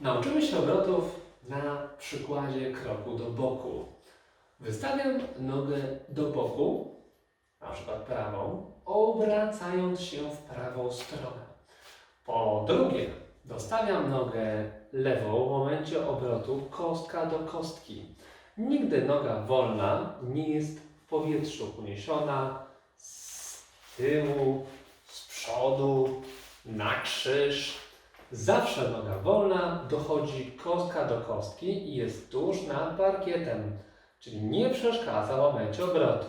Nauczymy się obrotów na przykładzie kroku do boku. Wystawiam nogę do boku, na przykład prawą, obracając się w prawą stronę. Po drugie, dostawiam nogę lewą w momencie obrotu kostka do kostki. Nigdy noga wolna nie jest w powietrzu uniesiona z tyłu, z przodu, na krzyż. Zawsze noga wolna dochodzi kostka do kostki i jest tuż nad parkietem, czyli nie przeszkadza w momencie obrotu.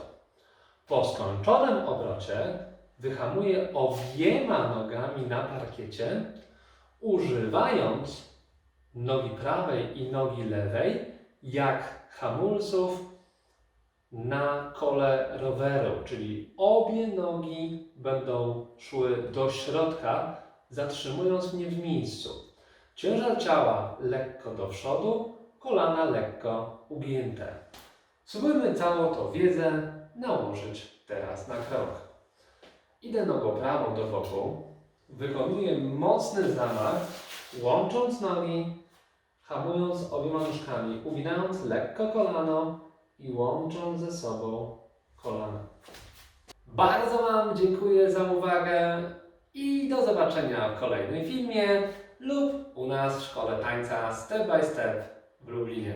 Po skończonym obrocie wyhamuję obiema nogami na parkiecie, używając nogi prawej i nogi lewej jak hamulców na kole roweru, czyli obie nogi będą szły do środka, zatrzymując mnie w miejscu. Ciężar ciała lekko do przodu, kolana lekko ugięte. Spróbujmy całą tą wiedzę nałożyć teraz na krok. Idę nogą prawą do boku, wykonuję mocny zamach, łącząc nogi, hamując obiema nóżkami, uginając lekko kolano i łącząc ze sobą kolana. Bardzo Wam dziękuję za uwagę i do zobaczenia w kolejnym filmie lub u nas w Szkole Tańca Step by Step w Lublinie.